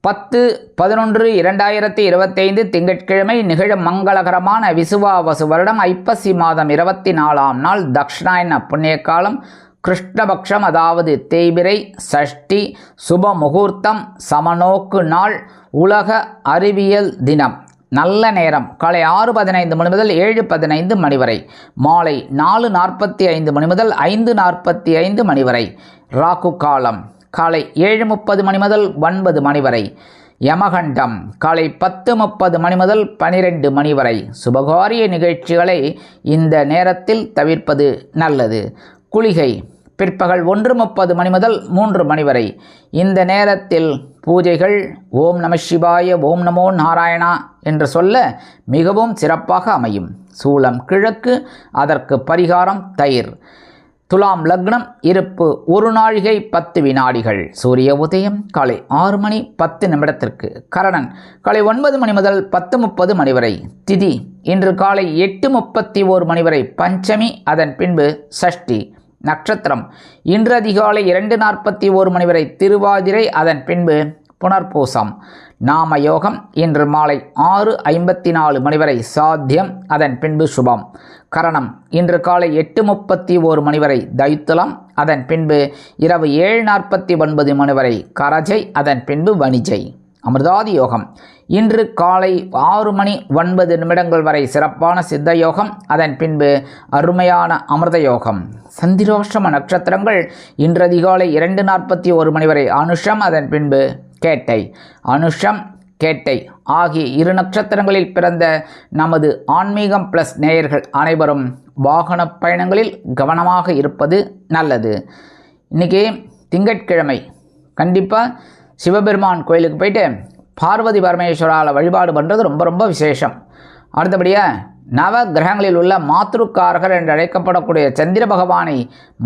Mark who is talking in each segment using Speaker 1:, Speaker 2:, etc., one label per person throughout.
Speaker 1: பத்து பதினொன்று இரண்டாயிரத்தி இருபத்தைந்து திங்கட்கிழமை நிகழும் மங்களகரமான விசுவாவசு வருடம் ஐப்பசி மாதம் இருபத்தி நாலாம் நாள் தக்ஷணாயன புண்ணிய காலம் கிருஷ்ணபக்ஷம் அதாவது தேய்பிரை சஷ்டி சுப முகூர்த்தம் சமநோக்கு நாள் உலக அறிவியல் தினம். நல்ல நேரம் காலை ஆறு பதினைந்து மணி முதல் ஏழு பதினைந்து மணி வரை. மாலை நாலு நாற்பத்தி ஐந்து மணி முதல் ஐந்து நாற்பத்தி ஐந்து மணி வரை. ராகு காலம். காலை ஏழு முப்பது மணி முதல் ஒன்பது மணி வரை. யமகண்டம் காலை பத்து முப்பது மணி முதல் பனிரெண்டு மணி வரை. சுபகாரிய நிகழ்ச்சிகளை இந்த நேரத்தில் தவிர்ப்பது நல்லது. குளிகை பிற்பகல் ஒன்று முப்பது மணி முதல் மூன்று மணி வரை. இந்த நேரத்தில் பூஜைகள் ஓம் நம சிவாய ஓம் நமோ நாராயணா என்று சொல்ல மிகவும் சிறப்பாக அமையும். சூளம் கிழக்கு அதற்கு பரிகாரம் தயிர். துலாம் லக்னம் இருப்பு ஒரு நாழிகை பத்து வினாடிகள். சூரிய உதயம் காலை ஆறு மணி பத்து நிமிடத்திற்கு. கரணன் காலை ஒன்பது மணி முதல் பத்து முப்பது மணி வரை. திதி இன்று காலை எட்டு முப்பத்தி ஓரு மணி வரை. பஞ்சமி அதன் பின்பு சஷ்டி நட்சத்திரம். இன்று அதிகாலை இரண்டு நாற்பத்தி ஓரு மணி வரை. திருவாதிரை அதன் பின்பு புனர்பூசம். நாம யோகம் இன்று மாலை ஆறு ஐம்பத்தி நாலு மணி வரை சாத்தியம் அதன் பின்பு சுபம். கரணம் இன்று காலை எட்டு முப்பத்தி ஓரு மணி வரை தைத்துலம் அதன் பின்பு இரவு ஏழு நாற்பத்தி ஒன்பது மணி வரை கரஜை அதன் பின்பு வணிஜை. அமிர்தாதி யோகம் இன்று காலை ஆறு மணி ஒன்பது நிமிடங்கள் வரை சிறப்பான சித்த யோகம் அதன் பின்பு அருமையான அமிர்த யோகம். சந்திரோஷம நட்சத்திரங்கள் இன்று அதிகாலை இரண்டு நாற்பத்தி ஒரு மணி வரை அனுஷம் அதன் பின்பு கேட்டை. அனுஷம் கேட்டை. ஆகிய இரு நட்சத்திரங்களில் பிறந்த நமது ஆன்மீகம் ப்ளஸ் நேயர்கள் அனைவரும் வாகன பயணங்களில் கவனமாக இருப்பது நல்லது. இன்றைக்கி திங்கட்கிழமை. கண்டிப்பாக சிவபெருமான் கோயிலுக்கு போயிட்டு பார்வதி பரமேஸ்வரால் வழிபாடு பண்ணுறது ரொம்ப ரொம்ப விசேஷம். அடுத்தபடியாக நவ கிரகங்களில் உள்ள மாத்ருக்காரகர் என்று அழைக்கப்படக்கூடிய சந்திர பகவானை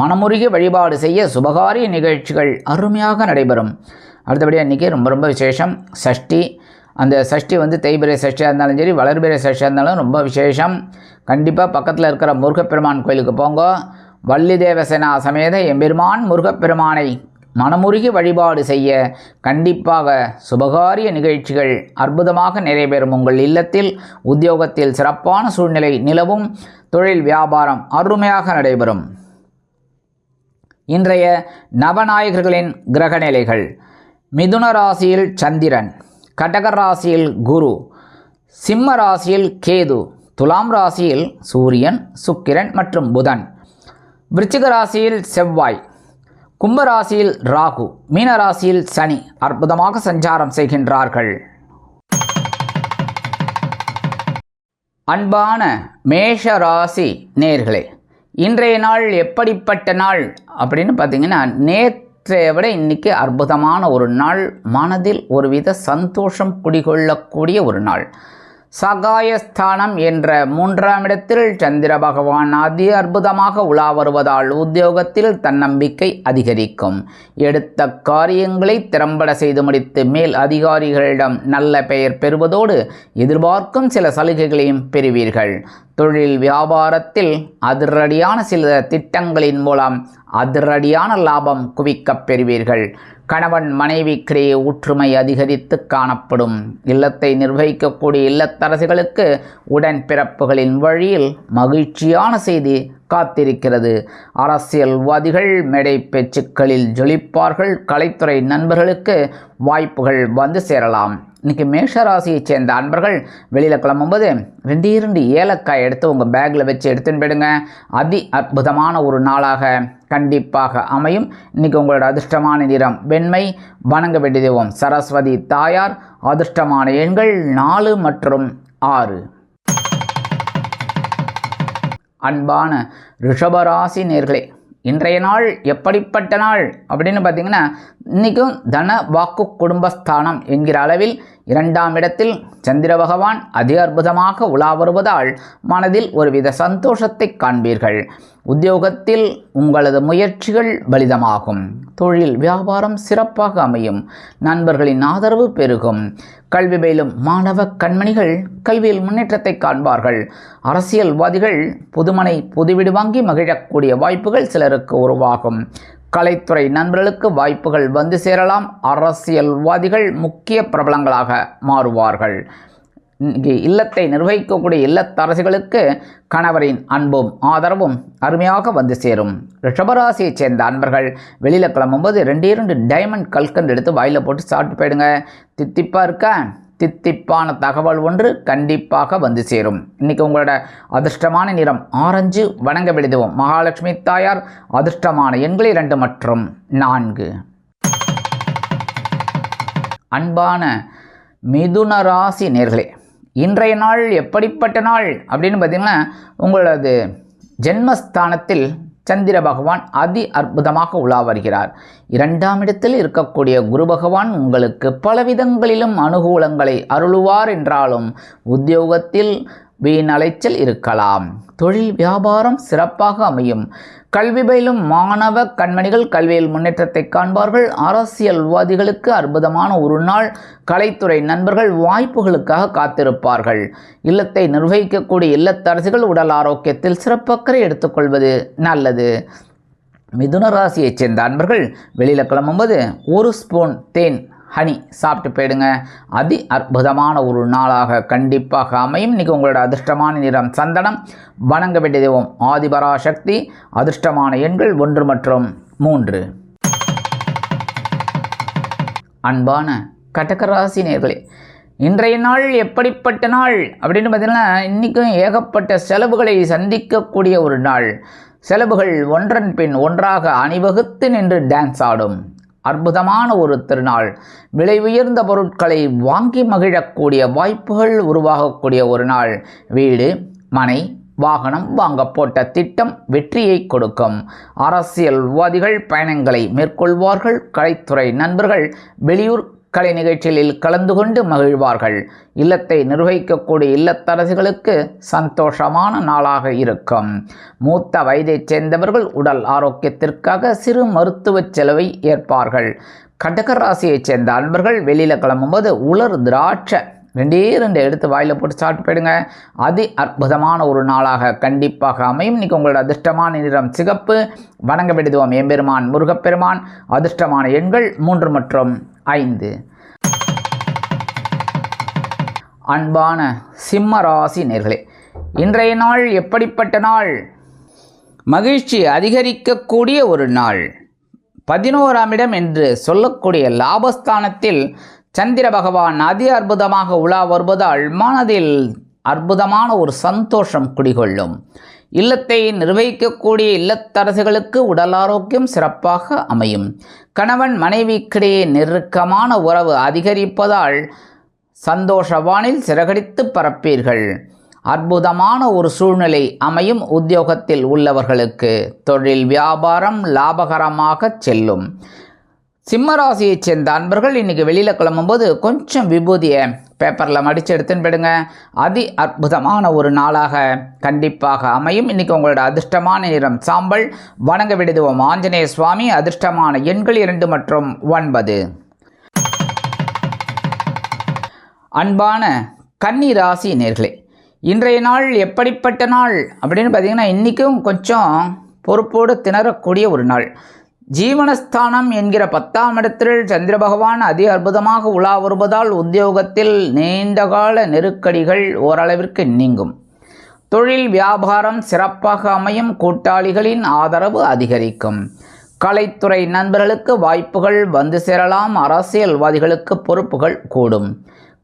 Speaker 1: மனமுருகி வழிபாடு செய்ய சுபகாரிய நிகழ்ச்சிகள் அருமையாக நடைபெறும். அடுத்தபடியாக இன்றைக்கி ரொம்ப ரொம்ப விசேஷம். சஷ்டி. அந்த சஷ்டி வந்து தேய்பிரை சஷ்டியாக இருந்தாலும் சரி வளர்பிரை சஷ்டியாக இருந்தாலும் ரொம்ப விசேஷம். கண்டிப்பாக பக்கத்தில் இருக்கிற முருகப்பெருமான் கோயிலுக்கு போங்க. வள்ளி தேவசேனா சமேத எம்பெருமான் முருகப்பெருமானை மனமுருகி வழிபாடு செய்ய கண்டிப்பாக சுபகாரிய நிகழ்ச்சிகள் அற்புதமாக நிறைவேறும். உங்கள் இல்லத்தில் உத்தியோகத்தில் சிறப்பான சூழ்நிலை நிலவும். தொழில் வியாபாரம் அருமையாக நடைபெறும். இன்றைய நவநாயகர்களின் கிரகநிலைகள். மிதுன ராசியில் சந்திரன் கடக ராசியில் குரு சிம்ம ராசியில் கேது துலாம் ராசியில் சூரியன் சுக்கிரன் மற்றும் புதன். விருச்சிக ராசியில் செவ்வாய் கும்ப ராசியில் ராகு மீன ராசியில் சனி அற்புதமாக சஞ்சாரம் செய்கின்றார்கள். அன்பான மேஷ ராசி நேர்களே இன்றைய நாள் எப்படிப்பட்ட நாள் அப்படின்னு பார்த்தீங்கன்னா நேற்றைய விட இன்னைக்கு அற்புதமான ஒரு நாள். மனதில் ஒருவித சந்தோஷம் குடிகொள்ளக்கூடிய ஒரு நாள். சகாயஸ்தானம் என்ற மூன்றாம் இடத்தில் சந்திர பகவான் அதி அற்புதமாக உலா வருவதால் உத்தியோகத்தில் தன்னம்பிக்கை அதிகரிக்கும். எடுத்த காரியங்களை திறம்பட செய்து முடித்து மேல் அதிகாரிகளிடம் நல்ல பெயர் பெறுவதோடு எதிர்பார்க்கும் சில சலுகைகளையும் பெறுவீர்கள். தொழில் வியாபாரத்தில் அதிரடியான சில திட்டங்களின் மூலம் அதிரடியான லாபம் குவிக்கப் பெறுவீர்கள். கணவன் மனைவிக்கிடையே ஒற்றுமை அதிகரித்து காணப்படும். இல்லத்தை நிர்வகிக்கக்கூடிய இல்லத்தரசிகளுக்கு உடன் பிறப்புகளின் வழியில் மகிழ்ச்சியான செய்தி காத்திருக்கிறது. அரசியல்வாதிகள் மேடை பேச்சுக்களில் ஜொலிப்பார்கள். கலைத்துறை நண்பர்களுக்கு வாய்ப்புகள் வந்து சேரலாம். இன்னைக்கு மேஷராசியைச் சேர்ந்த அன்பர்கள் வெளியில் கிளம்பும்போது ரெண்டு இரண்டு ஏலக்காய் எடுத்து உங்கள் பேக்கில் வச்சு எடுத்துன்னு போயிடுங்க. அதி அற்புதமான ஒரு நாளாக கண்டிப்பாக அமையும். இன்னைக்கு உங்களோட அதிர்ஷ்டமான நிறம் வெண்மை. வணங்க வேண்டிய தெய்வம் சரஸ்வதி தாயார். அதிர்ஷ்டமான எண்கள் நாலு மற்றும் ஆறு. அன்பான ரிஷபராசி நேர்களே இன்றைய நாள் எப்படிப்பட்ட நாள் அப்படின்னு பார்த்தீங்கன்னா இன்றைக்கும் தன வாக்கு குடும்பஸ்தானம் என்கிற அளவில் இரண்டாம் இடத்தில் சந்திர பகவான் அதி அற்புதமாக உலா வருவதால் மனதில் ஒருவித சந்தோஷத்தை காண்பீர்கள். உத்தியோகத்தில் உங்களது முயற்சிகள் பலிதமாகும். தொழில் வியாபாரம் சிறப்பாக அமையும். நண்பர்களின் ஆதரவு பெருகும். கல்வி பயிலும் மாணவ கண்மணிகள் கல்வியில் முன்னேற்றத்தை காண்பார்கள். அரசியல்வாதிகள் புதுமனை புதுவிடு வாங்கி மகிழக்கூடிய வாய்ப்புகள் சிலருக்கு உருவாகும். கலைத்துறை நண்பர்களுக்கு வாய்ப்புகள் வந்து சேரலாம். அரசியல்வாதிகள் முக்கிய பிரபலங்களாக மாறுவார்கள். இங்கே இல்லத்தை நிர்வகிக்கக்கூடிய இல்லத்தரசிகளுக்கு கணவரின் அன்பும் ஆதரவும் அருமையாக வந்து சேரும். ரிஷபராசியைச் சேர்ந்த அன்பர்கள் வெளியில் கிளம்பும்போது ரெண்டே ரெண்டு டைமண்ட் கல்கண்டு எடுத்து வாயில் போட்டு சாப்பிட்டு போயிடுங்க. தித்திப்பாக இருக்க? தித்திப்பான தகவல் ஒன்று கண்டிப்பாக வந்து சேரும். இன்றைக்கி உங்களோட அதிர்ஷ்டமான நிறம் ஆரஞ்சு. வணங்க விடுதுவோம் மகாலட்சுமி தாயார் அதிர்ஷ்டமான எண்கள் இரண்டு மற்றும் நான்கு. அன்பான மிதுன ராசி நேர்களே இன்றைய நாள் எப்படிப்பட்ட நாள் அப்படின்னு பார்த்தீங்கன்னா உங்களது ஜென்மஸ்தானத்தில் சந்திர பகவான் அதி அற்புதமாக உலா வருகிறார். இரண்டாம் இடத்தில் இருக்கக்கூடிய குரு பகவான் உங்களுக்கு பலவிதங்களிலும் அனுகூலங்களை அருளுவார் என்றாலும் உத்தியோகத்தில் வீணலைச்சல் இருக்கலாம். தொழில் வியாபாரம் சிறப்பாக அமையும். கல்வி பயிலும் மாணவ கண்மணிகள் கல்வியில் முன்னேற்றத்தை காண்பார்கள். அரசியல்வாதிகளுக்கு அற்புதமான ஒரு நாள். கலைத்துறை நண்பர்கள் வாய்ப்புகளுக்காக காத்திருப்பார்கள். இல்லத்தை நிர்வகிக்கக்கூடிய இல்லத்தரசிகள் உடல் ஆரோக்கியத்தில் சிறப்பக்கறை எடுத்துக்கொள்வது நல்லது. மிதுன ராசியைச் சேர்ந்த அன்பர்கள் வெளியில் கிளம்பும்போது ஒரு ஸ்பூன் தேன் ஹனி சாப்பிட்டு போயிடுங்க. அதி அற்புதமான ஒரு நாளாக கண்டிப்பாக அமையும். இன்றைக்கி உங்களோட அதிர்ஷ்டமான நிறம் சந்தனம். வணங்க வேண்டிய தெய்வம் ஆதிபராசக்தி. அதிர்ஷ்டமான எண்கள் ஒன்று மற்றும் மூன்று. அன்பான கடகராசி நேர்களே இன்றைய நாள் எப்படிப்பட்ட நாள்? அப்படின்னு பார்த்தீங்கன்னா இன்றைக்கும் ஏகப்பட்ட செலவுகளை சந்திக்கக்கூடிய ஒரு நாள். செலவுகள் ஒன்றன் பின் ஒன்றாக அணிவகுத்து நின்று டான்ஸ் ஆடும். அற்புதமான ஒரு திருநாள். விலை உயர்ந்த பொருட்களை வாங்கி மகிழக்கூடிய வாய்ப்புகள் உருவாகக்கூடிய ஒரு நாள். வீடு மனை வாகனம் வாங்க போட்ட திட்டம் வெற்றியை கொடுக்கும். அரசியல்வாதிகள் பயணங்களை மேற்கொள்வார்கள். கலைத்துறை நண்பர்கள் வெளியூர் கலை நிகழ்ச்சிகளில் கலந்து கொண்டு மகிழ்வார்கள். இல்லத்தை நிர்வகிக்கக்கூடிய இல்லத்தரசிகளுக்கு சந்தோஷமான நாளாக இருக்கும். மூத்த வயதைச் சேர்ந்தவர்கள் உடல் ஆரோக்கியத்திற்காக சிறு மருத்துவ செலவை ஏற்பார்கள். கடகராசியைச் சேர்ந்த அன்பர்கள் வெளியில் கிளம்பும்போது உலர் திராட்சை ரெண்டே ரெண்டு எடுத்து வாயில் போட்டு சாப்பிட்டு போயிடுங்க. அதி அற்புதமான ஒரு நாளாக கண்டிப்பாக அமையும். இன்றைக்கி உங்களோட அதிர்ஷ்டமான நிறம் சிகப்பு. வணங்க விடுதுவோம் எம்பெருமான் முருகப்பெருமான். அதிர்ஷ்டமான எண்கள் மூன்று மற்றும் ஐந்து. அன்பான சிம்ம ராசி நேர்களே இன்றைய நாள் எப்படிப்பட்ட நாள்? மகிழ்ச்சி அதிகரிக்கக்கூடிய ஒரு நாள். பதினோராம் இடம் என்று சொல்லக்கூடிய லாபஸ்தானத்தில் சந்திர பகவான் அதி அற்புதமாக உலா வருவதால் மனதில் அற்புதமான ஒரு சந்தோஷம் குடிகொள்ளும். இல்லத்தை நிர்வகிக்கக்கூடிய இல்லத்தரசுகளுக்கு உடல் ஆரோக்கியம் சிறப்பாக அமையும். கணவன் மனைவிக்கிடையே நெருக்கமான உறவு அதிகரிப்பதால் சந்தோஷவானில் சிறகடித்து பரப்பீர்கள். அற்புதமான ஒரு சூழ்நிலை அமையும் உத்தியோகத்தில் உள்ளவர்களுக்கு. தொழில் வியாபாரம் லாபகரமாக செல்லும். சிம்மராசியைச் சேர்ந்த அன்பர்கள் இன்றைக்கி வெளியில் கிளம்பும்போது கொஞ்சம் விபூதியை பேப்பரில் மடித்து எடுத்துன்னு போயிடுங்க. அதி அற்புதமான ஒரு நாளாக கண்டிப்பாக அமையும். இன்றைக்கி உங்களோட அதிர்ஷ்டமான நிறம் சாம்பல். வணங்க விடுதுவோம் ஆஞ்சநேய சுவாமி அதிர்ஷ்டமான எண்கள் இரண்டு மற்றும் ஒன்பது. அன்பான கன்னி ராசி நேர்களே இன்றைய நாள் எப்படிப்பட்ட நாள்? அப்படின்னு பார்த்தீங்கன்னா இன்றைக்கும் கொஞ்சம் பொறுப்போடு திணறக்கூடிய ஒரு நாள். ஜீவனஸ்தானம் என்கிற பத்தாம் இடத்தில் சந்திர பகவான் அதி அற்புதமாக உலா வருவதால் உத்தியோகத்தில் நீண்டகால நெருக்கடிகள் ஓரளவிற்கு நீங்கும். தொழில் வியாபாரம் சிறப்பாக அமையும் கூட்டாளிகளின் ஆதரவு அதிகரிக்கும். கலைத்துறை நண்பர்களுக்கு வாய்ப்புகள் வந்து சேரலாம் அரசியல்வாதிகளுக்கு பொறுப்புகள் கூடும்.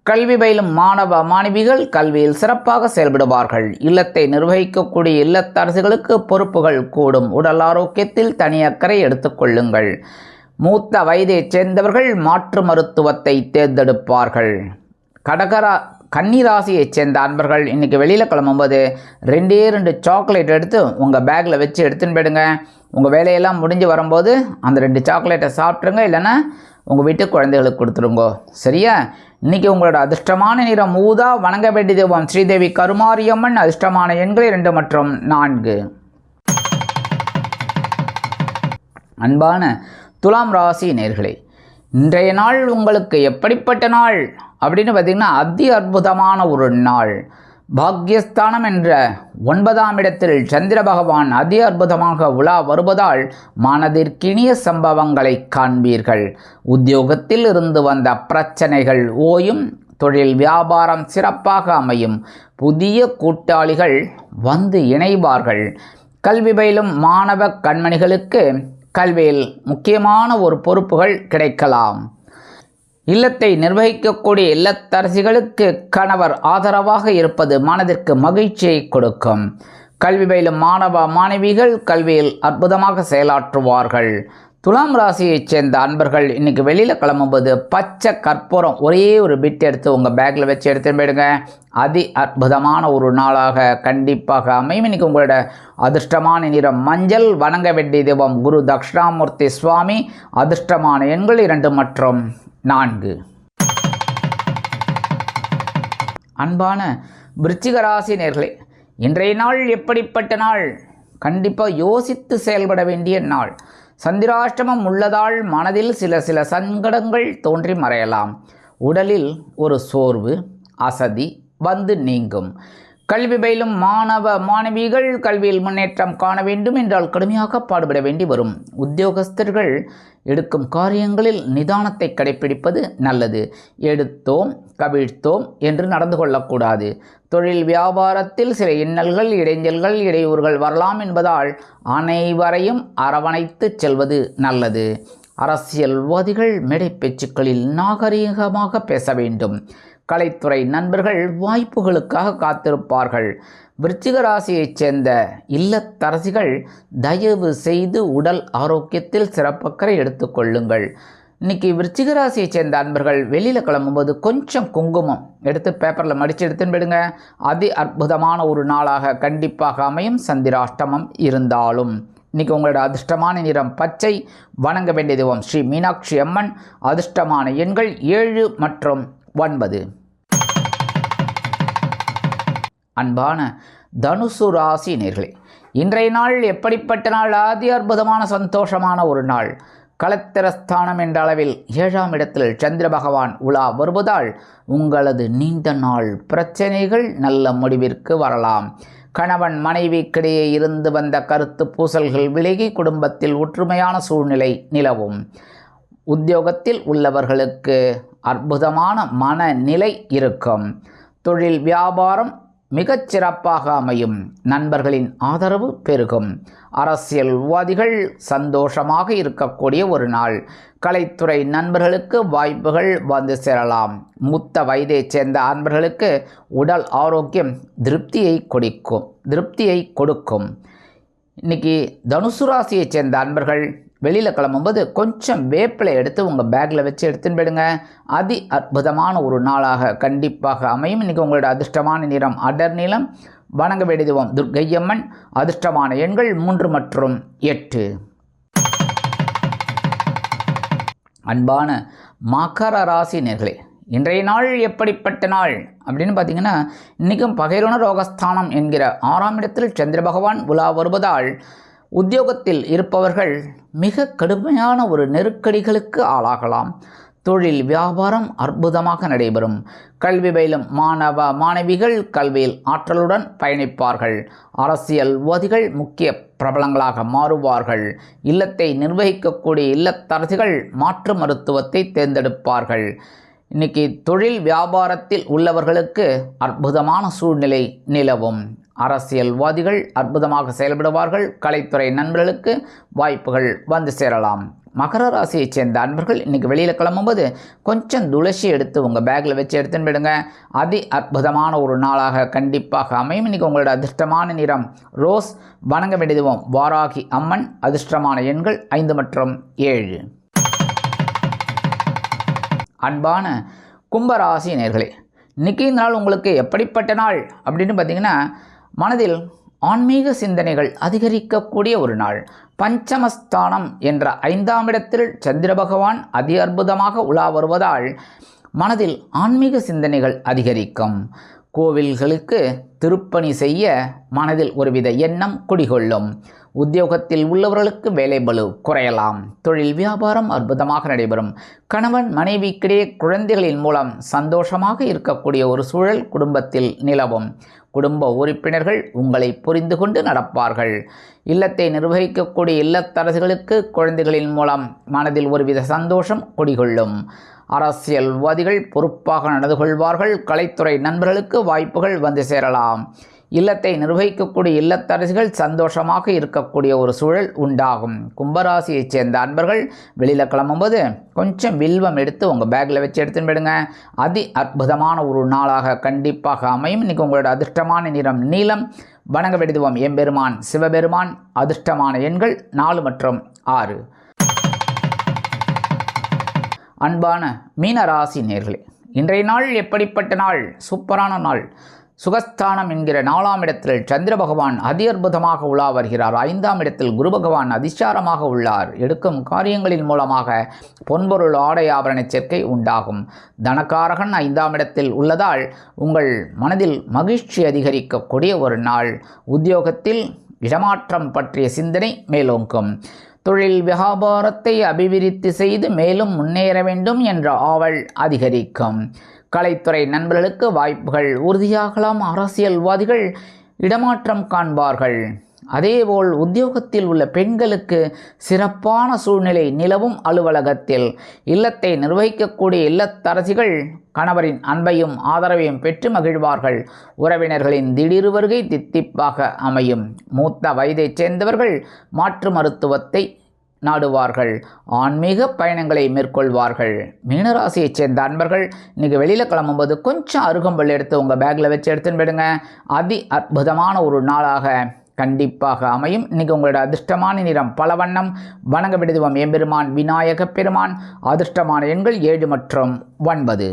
Speaker 1: கல்வி பயிலும் மாணவ மாணவிகள் கல்வியில் சிறப்பாக செயல்படுவார்கள். இல்லத்தை நிர்வகிக்கக்கூடிய இல்லத்தரசுகளுக்கு பொறுப்புகள் கூடும். உடல் ஆரோக்கியத்தில் தனி அக்கறை எடுத்துக்கொள்ளுங்கள் மூத்த வயதைச் சேர்ந்தவர்கள் மாற்று மருத்துவத்தை தேர்ந்தெடுப்பார்கள். கடகரா கன்னிராசியைச் சேர்ந்த அன்பர்கள் இன்றைக்கி வெளியில் கிளம்பும்போது ரெண்டே ரெண்டு சாக்லேட் எடுத்து உங்கள் பேக்கில் வச்சு எடுத்துன்னு போயிடுங்க. உங்கள் வேலையெல்லாம் முடிஞ்சு வரும்போது அந்த ரெண்டு சாக்லேட்டை சாப்பிட்ருங்க இல்லைன்னா உங்கள் வீட்டு குழந்தைகளுக்கு கொடுத்துருங்கோ. சரியா? இன்றைக்கி உங்களோட அதிர்ஷ்டமான நிறம் ஊதா வணங்க வேண்டிய தெய்வம் ஸ்ரீதேவி கருமாரியம்மன் அதிர்ஷ்டமான எண்கள் இரண்டு மற்றும் நான்கு. அன்பான துலாம் ராசி நேர்களே இன்றைய நாள் உங்களுக்கு எப்படிப்பட்ட நாள்? அப்படின்னு பார்த்திங்கன்னா அதி அற்புதமான ஒரு நாள். பாக்யஸ்தானம் என்ற ஒன்பதாம் இடத்தில் சந்திர பகவான் அதி அற்புதமாக உலா வருவதால் மனதிற்கினிய சம்பவங்களை காண்பீர்கள். உத்தியோகத்தில் இருந்து வந்த பிரச்சனைகள் ஓயும் தொழில் வியாபாரம் சிறப்பாக அமையும் புதிய கூட்டாளிகள் வந்து இணைவார்கள். கல்வி பயிலும் மாணவ கண்மணிகளுக்கு கல்வியில் முக்கியமான ஒரு பொறுப்புகள் கிடைக்கலாம். இல்லத்தை நிர்வகிக்கக்கூடிய இல்லத்தரசிகளுக்கு கணவர் ஆதரவாக இருப்பது மனதிற்கு மகிழ்ச்சியை கொடுக்கும். கல்வி பயிலும் மாணவ மாணவிகள் கல்வியில் அற்புதமாக செயலாற்றுவார்கள். துலாம் ராசியைச் சேர்ந்த அன்பர்கள் இன்றைக்கி வெளியில் கிளம்பும்போது பச்சை கற்பூரம் ஒரே ஒரு பிட் எடுத்து உங்கள் பேக்கில் வச்சு எடுத்துன்னு போயிடுங்க. அதி அற்புதமான ஒரு நாளாக கண்டிப்பாக அமையும். இன்னைக்கு உங்களோட அதிர்ஷ்டமான நிறம் மஞ்சள் வணங்க வேண்டிய தெய்வம் குரு தக்ஷணாமூர்த்தி சுவாமி அதிர்ஷ்டமான எண்கள் இரண்டு மற்றும் நான்கு. அன்பான விருச்சிகராசி நேர்களே இன்றைய நாள் எப்படிப்பட்ட நாள்? கண்டிப்பாக யோசித்து செயல்பட வேண்டிய நாள். சந்திராஷ்டமம் உள்ளதால் மனதில் சில சில சங்கடங்கள் தோன்றி மறையலாம். உடலில் ஒரு சோர்வு அசதி வந்து நீங்கும். கல்வி பயிலும் மாணவ மாணவிகள் கல்வியில் முன்னேற்றம் காண வேண்டும் என்றால் கடுமையாக பாடுபட வேண்டி வரும். உத்தியோகஸ்தர்கள் எடுக்கும் காரியங்களில் நிதானத்தை கடைபிடிப்பது நல்லது. எடுத்தோம் கவிழ்த்தோம் என்று நடந்து கொள்ளக்கூடாது. தொழில் வியாபாரத்தில் சில இன்னல்கள் இடைஞ்சல்கள் இடையூறுகள் வரலாம் என்பதால் அனைவரையும் அரவணைத்து செல்வது நல்லது. அரசியல்வாதிகள் மேடை பேச்சுக்களில் நாகரீகமாக பேச வேண்டும். கலைத்துறை நண்பர்கள் வாய்ப்புகளுக்காக காத்திருப்பார்கள். விருச்சிக ராசியைச் சேர்ந்த இல்லத்தரசிகள் தயவு செய்து உடல் ஆரோக்கியத்தில் சிறப்பக்கறை எடுத்துக்கொள்ளுங்கள் இன்னைக்கு விருச்சிக ராசியைச் சேர்ந்த அன்பர்கள் வெளியில் கிளம்பும்போது கொஞ்சம் குங்குமம் எடுத்து பேப்பரில் மடித்து எடுத்துன்னு போயிடுங்க. அதி அற்புதமான ஒரு நாளாக கண்டிப்பாக அமையும். சந்திராஷ்டமம் இருந்தாலும் இன்றைக்கி உங்களோட அதிர்ஷ்டமான நிறம் பச்சை. வணங்க வேண்டிய ஸ்ரீ மீனாட்சி அம்மன். அதிர்ஷ்டமான எண்கள் ஏழு மற்றும் ஒன்பது. அன்பான தனுசு ராசி நேர்களே இன்றைய நாள் எப்படிப்பட்ட நாள்? ஆதி அற்புதமான சந்தோஷமான ஒரு நாள். கலத்திரஸ்தானம் என்ற அளவில் ஏழாம் இடத்தில் சந்திர பகவான் உலா வருவதால் உங்களது நீண்ட நாள் பிரச்சனைகள் நல்ல முடிவிற்கு வரலாம். கணவன் மனைவிக்கிடையே இருந்து வந்த கருத்து பூசல்கள் விலகி குடும்பத்தில் ஒற்றுமையான சூழ்நிலை நிலவும். உத்தியோகத்தில் உள்ளவர்களுக்கு அற்புதமான மனநிலை இருக்கும். தொழில் வியாபாரம் மிகச் சிறப்பாக அமையும். நண்பர்களின் ஆதரவு பெருகும். அரசியல்வாதிகள் சந்தோஷமாக இருக்கக்கூடிய ஒரு நாள். கலைத்துறை நண்பர்களுக்கு வாய்ப்புகள் வந்து சேரலாம். மூத்த வயதைச் சேர்ந்த அன்பர்களுக்கு உடல் ஆரோக்கியம் திருப்தியை கொடுக்கும் திருப்தியை கொடுக்கும். இன்னைக்கு தனுசு ராசியைச் சேர்ந்த அன்பர்கள் வெளியில் கிளம்பும்போது கொஞ்சம் வேப்பிலை எடுத்து உங்கள் பேக்கில் வச்சு எடுத்துன்னு போயிடுங்க. அதி அற்புதமான ஒரு நாளாக கண்டிப்பாக அமையும். இன்றைக்கி உங்களோட அதிர்ஷ்டமான நிறம் அடர் நீளம் வணங்க வேண்டியதுவோம் துர்க்கையம்மன் அதிர்ஷ்டமான எண்கள் மூன்று மற்றும் எட்டு. அன்பான மகர ராசி நேர்களே இன்றைய நாள் எப்படிப்பட்ட நாள்? அப்படின்னு பார்த்தீங்கன்னா இன்றைக்கும் பகைரோன ரோகஸ்தானம் என்கிற ஆறாம் இடத்தில் சந்திர பகவான் உலா வருவதால் உத்தியோகத்தில் இருப்பவர்கள் மிக கடுமையான ஒரு நெருக்கடிகளுக்கு ஆளாகலாம். தொழில் வியாபாரம் அற்புதமாக நடைபெறும். கல்வி பயிலும் மாணவ மாணவிகள் கல்வியில் ஆற்றலுடன் பயணிப்பார்கள். அரசியல்வாதிகள் முக்கிய பிரபலங்களாக மாறுவார்கள். இல்லத்தை நிர்வகிக்கக்கூடிய இல்லத்தரசிகள் மாற்று மருத்துவத்தை தேர்ந்தெடுப்பார்கள். இன்னைக்கு தொழில் வியாபாரத்தில் உள்ளவர்களுக்கு அற்புதமான சூழ்நிலை நிலவும். அரசியல்வாதிகள் அற்புதமாக செயல்படுவார்கள். கலைத்துறை நண்பர்களுக்கு வாய்ப்புகள் வந்து சேரலாம். மகர ராசியைச் சேர்ந்த அன்பர்கள் இன்றைக்கி வெளியில் கிளம்பும்போது கொஞ்சம் துளசி எடுத்து உங்கள் பேக்கில் வச்சு எடுத்துன்னு போயிடுங்க. அதி அற்புதமான ஒரு நாளாக கண்டிப்பாக அமையும். இன்றைக்கி உங்களோட அதிர்ஷ்டமான நிறம் ரோஸ். வணங்க வேண்டியதுவோம் வாராகி அம்மன். அதிர்ஷ்டமான எண்கள் ஐந்து மற்றும் ஏழு. அன்பான கும்பராசி நேர்களே இன்றைக்கி இந்த நாள் உங்களுக்கு எப்படிப்பட்ட நாள் அப்படின்னு பார்த்தீங்கன்னா மனதில் ஆன்மீக சிந்தனைகள் அதிகரிக்கக்கூடிய ஒரு நாள். பஞ்சமஸ்தானம் என்ற ஐந்தாம் இடத்தில் சந்திர பகவான் அதி அற்புதமாக உலா வருவதால் மனதில் ஆன்மீக சிந்தனைகள் அதிகரிக்கும். கோவில்களுக்கு திருப்பணி செய்ய மனதில் ஒருவித எண்ணம் குடிகொள்ளும். உத்தியோகத்தில் உள்ளவர்களுக்கு வேலை பளு குறையலாம். தொழில் வியாபாரம் அற்புதமாக நடைபெறும். கணவன் மனைவிக்கிடையே குழந்தைகளின் மூலம் சந்தோஷமாக இருக்கக்கூடிய ஒரு சூழல் குடும்பத்தில் நிலவும். குடும்ப உறுப்பினர்கள் உங்களை புரிந்து கொண்டு நடப்பார்கள். இல்லத்தை நிர்வகிக்கக்கூடிய இல்லத்தரசுகளுக்கு குழந்தைகளின் மூலம் மனதில் ஒருவித சந்தோஷம் குடிகொள்ளும். அரசியல்வாதிகள் பொறுப்பாக நடந்து கொள்வார்கள். கலைத்துறை நண்பர்களுக்கு வாய்ப்புகள் வந்து சேரலாம். இல்லத்தை நிர்வகிக்கக்கூடிய இல்லத்தரசிகள் சந்தோஷமாக இருக்கக்கூடிய ஒரு சூழல் உண்டாகும். கும்பராசியைச் சேர்ந்த அன்பர்கள் வெளியில் கிளம்பும்போது கொஞ்சம் வில்வம் எடுத்து உங்கள் பேக்கில் வச்சு எடுத்துன்னு போயிடுங்க. அதி அற்புதமான ஒரு நாளாக கண்டிப்பாக அமையும். இன்றைக்கி உங்களோட அதிர்ஷ்டமான நிறம் நீளம் வணங்க விடுதுவோம் எம்பெருமான் சிவபெருமான் அதிர்ஷ்டமான எண்கள் நாலு மற்றும் ஆறு. அன்பான மீனராசி நேர்களே இன்றைய நாள் எப்படிப்பட்ட நாள்? சூப்பரான நாள். சுகஸ்தானம் என்கிற நாலாம் இடத்தில் சந்திர பகவான் அதி அற்புதமாக உலா வருகிறார். ஐந்தாம் இடத்தில் குரு பகவான் அதிசாரமாக உள்ளார். எடுக்கும் காரியங்களின் மூலமாக பொன்பொருள் ஆடை ஆபரண சேர்க்கை உண்டாகும். தனக்காரகன் ஐந்தாம் இடத்தில் உள்ளதால் உங்கள் மனதில் மகிழ்ச்சி அதிகரிக்கக்கூடிய ஒரு நாள். உத்தியோகத்தில் இடமாற்றம் பற்றிய சிந்தனை மேலோங்கும். தொழில் வியாபாரத்தை அபிவிருத்தி செய்து மேலும் முன்னேற வேண்டும் என்ற ஆவல் அதிகரிக்கும். கலைத்துறை நண்பர்களுக்கு வாய்ப்புகள் உறுதியாகலாம். அரசியல்வாதிகள் இடமாற்றம் காண்பார்கள். அதேபோல் உத்தியோகத்தில் உள்ள பெண்களுக்கு சிறப்பான சூழ்நிலை நிலவும் அலுவலகத்தில். இல்லத்தை நிர்வகிக்கக்கூடிய இல்லத்தரசிகள் கணவரின் அன்பையும் ஆதரவையும் பெற்று மகிழ்வார்கள். உறவினர்களின் திடீர் வருகை தித்திப்பாக அமையும். மூத்த வயதைச் சேர்ந்தவர்கள் மாற்று மருத்துவத்தை நாடுவார்கள். ஆன்மீக பயணங்களை மேற்கொள்வார்கள். மீனராசியைச் சேர்ந்த அன்பர்கள் இன்றைக்கி வெளியில் கிளம்பும்போது கொஞ்சம் அருகம்பல் எடுத்து உங்கள் பேக்கில் வச்சு எடுத்துன்னு போயிடுங்க. அதி அற்புதமான ஒரு நாளாக கண்டிப்பாக அமையும். இன்றைக்கி உங்களோட அதிர்ஷ்டமான நிறம் பல வண்ணம் வணங்க விடுதுவம் எம்பெருமான் விநாயக பெருமான் அதிர்ஷ்டமான எண்கள் ஏழு மற்றும் ஒன்பது.